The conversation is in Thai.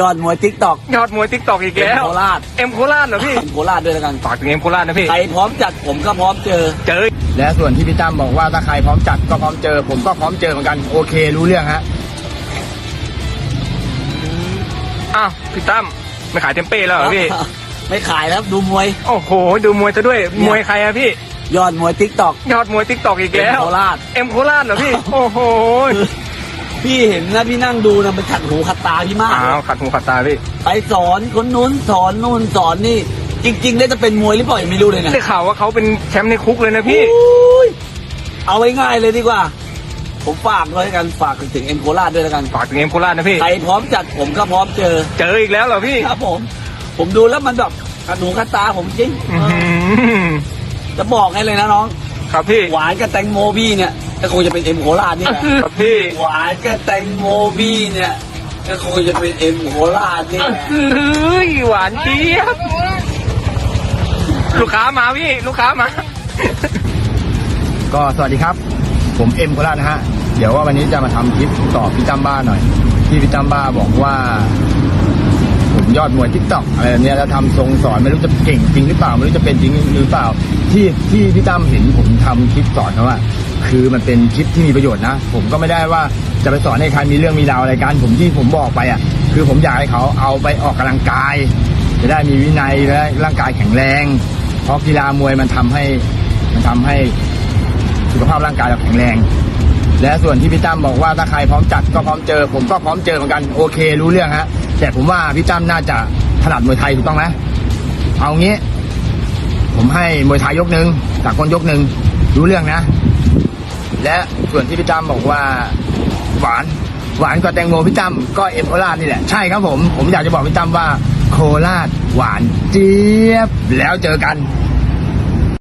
ยอดมวยทิกตอกยอดมวยทิกตอกอีกแล้วโคราชเอ็มโคราชเหรอพี่โคราชด้วยแล้วกันฝากถึงเอ็มโคราชนะพี่ใครพร้อมจัดผมก็พร้อมเจอเจอ และส่วนที่พี่ตั้มบอกว่าถ้าใครพร้อมจัดก็พร้อมเจอ ผมก็พร้อมเจอเหมือนกันโอเครู้เรื่องฮะอ้าวพี่ตั้มไม่ขายเทมเป้แล้วเหรอพี่ไม่ขายแล้วดูมวย โอ้โห ดูมวยซะด้วยมวยใครอะพี่ยอดมวยทิกตอกยอดมวยทิกตอกอีกแล้วโคราชเอ็มโคราชเหรอพี่ โอ้โห พี่เห็นนะพี่นั่งดูนะมันขัดหูขัดตาพี่มาก อ้าวขัดหูขัดตาพี่ไปสอนคนนู้นสอนนู่นสอนนี่ จริงๆแล้วจะเป็นมวยหรือเปล่ายังไม่รู้เลยนะได้ข่าวว่าเขาเป็นแชมป์ในคุกเลยนะพี่ อุ้ยเอาไว้ง่ายเลยดีกว่า ผมฝากเลยกันฝากถึงเอ็มโคราชด้วยแล้วกันฝากถึงเอ็มโคราชนะพี่ ใครพร้อมจัดผมก็พร้อมเจอ เจออีกแล้วเหรอพี่ครับผม ผมดูแล้วมันแบบขัดหูขัดตาผมจริงอื้อหือจะบอกให้เลยนะน้อง ครับพี่ หวานกับแตงโมพี่เนี่ย ก็คงจะเป็นเอ็มโคราชนี่แหละครับพี่หวานกับแตงโมพี่เนี่ยก็คงจะเป็นเอ็มโคราชนี่แหละเฮ้ยหวานเจี๊ยบลูกค้ามาพี่ลูกค้ามา ก็สวัสดีครับ ผมเอ็มโคราชนะฮะ เดี๋ยวว่าวันนี้จะมาทำคลิปตอบพี่ตั้มบ้าหน่อย ที่พี่ตั้มบ้าบอกว่า ผมยอดมวยทิกตอกอะไรแบบเนี้ยแล้วทำทรงสอนไม่รู้จะเก่งจริงหรือเปล่า ไม่รู้จะเป็นจริงหรือเปล่า ที่ที่พี่ตั้มเห็นผมทำคลิปสอนเขาอะ คือมันเป็นคลิปที่มีประโยชน์นะ ผมก็ไม่ได้ว่าจะไปสอนให้ใครมีเรื่องมีราวอะไรกัน ผมที่ผมบอกไปอะ คือผมอยากให้เขาเอาไปออกกำลังกาย จะได้มีวินัยและร่างกายแข็งแรง เพราะกีฬามวยมันทำให้มันทำให้สุขภาพร่างกายเราแข็งแรง และส่วนที่พี่ตั้มบอกว่าถ้าใครพร้อมจัดก็พร้อมเจอ ผมก็พร้อมเจอเหมือนกันโอเค รู้เรื่องฮะแต่ผมว่าพี่ตั้มน่าจะถนัดมวยไทยถูกต้องไหมเอางี้ ผมให้มวยไทยยกหนึ่งสากลยกหนึ่งรู้เรื่องนะ และส่วนที่พี่ตั้มบอกว่าหวานหวานกว่าแตงโมพี่ตั้มก็เอ็มโคราชนี่แหละ ใช่ครับผม ผมอยากจะบอกพี่ตั้มว่าโคราชหวานเจี๊ยบแล้วเจอกัน